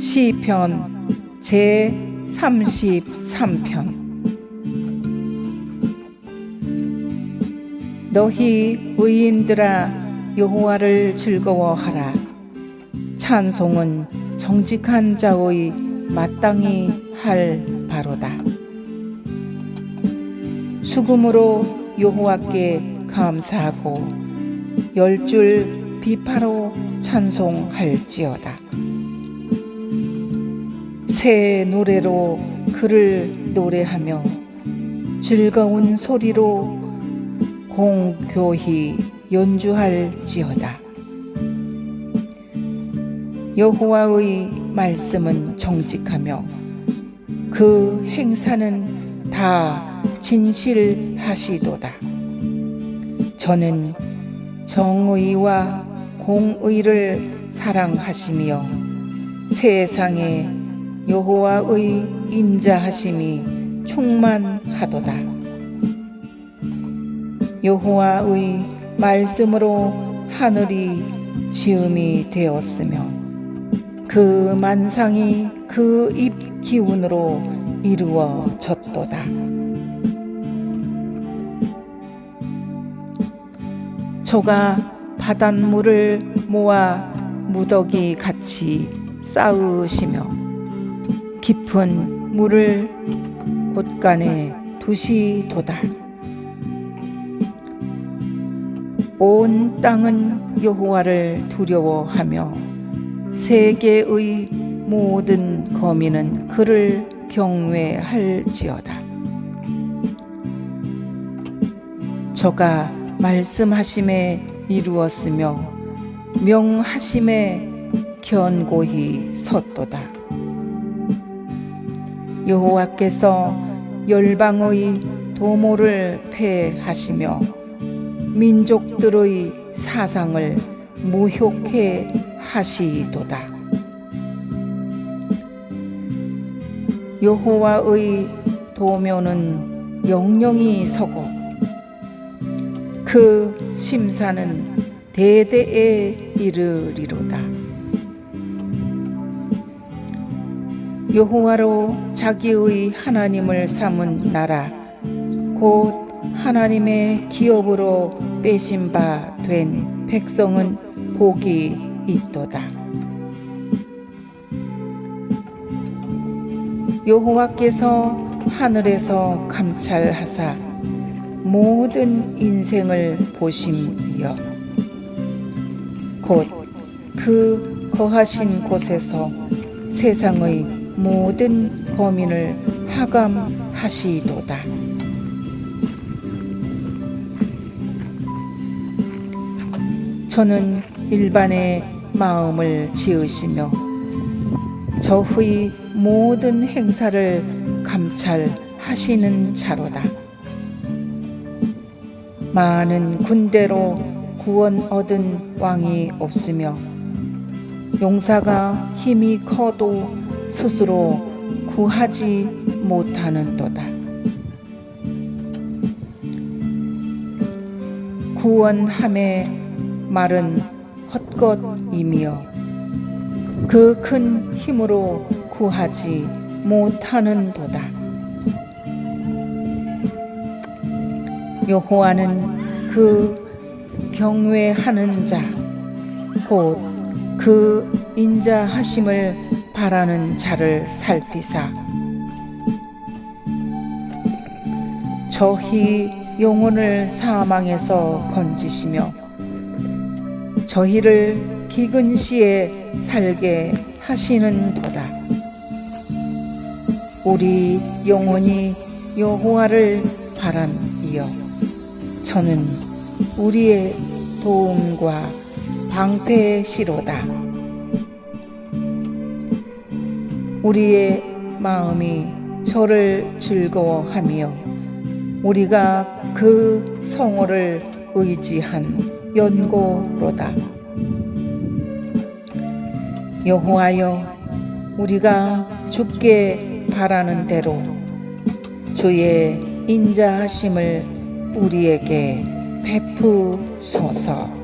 시편 제 33편. 너희 의인들아 여호와를 즐거워하라. 찬송은 정직한 자의 마땅히 할 바로다. 수금으로 여호와께 감사하고 열 줄 비파로 찬송할지어다 새 노래로 그를 노래하며 즐거운 소리로 공교히 연주할지어다. 여호와의 말씀은 정직하며 그 행사는 다 진실하시도다. 저는 정의와 공의를 사랑하시며 세상에 여호와의 인자하심이 충만하도다. 여호와의 말씀으로 하늘이 지음이 되었으며 그 만상이 그 입 기운으로 이루어졌도다. 저가 바닷물을 모아 무더기 같이 쌓으시며 깊은 물을 곳간에 두시도다. 온 땅은 여호와를 두려워하며 세계의 모든 거민은 그를 경외할지어다. 저가 말씀하심에 이루었으며 명하심에 견고히 섰도다. 여호와께서 열방의 도모를 패하시며 민족들의 사상을 무효케 하시도다. 여호와의 도묘는 영영이 서고 그 심사는 대대에 이르리로다. 여호와로 자기의 하나님을 삼은 나라 곧 하나님의 기업으로 빼신 바 된 백성은 복이 있도다. 여호와께서 하늘에서 감찰하사 모든 인생을 보심이여 곧 그 거하신 곳에서 세상의 모든 거민을 하감하시도다. 저는 일반의 마음을 지으시며 저의 모든 행사를 감찰하시는 자로다. 많은 군대로 구원 얻은 왕이 없으며 용사가 힘이 커도 스스로 구하지 못하는도다. 구원함의 말은 헛것이며 그 큰 힘으로 구하지 못하는도다. 여호와는 그 경외하는 자, 곧 그 인자하심을 바라는 자를 살피사 저희 영혼을 사망에서 건지시며 저희를 기근 시에 살게 하시는도다. 우리 영혼이 여호와를 바람이여 저는 우리의 도움과 방패시로다. 우리의 마음이 저를 즐거워하며 우리가 그 성호를 의지한 연고로다. 여호와여 우리가 죽게 바라는 대로 주의 인자하심을 우리에게 베푸소서.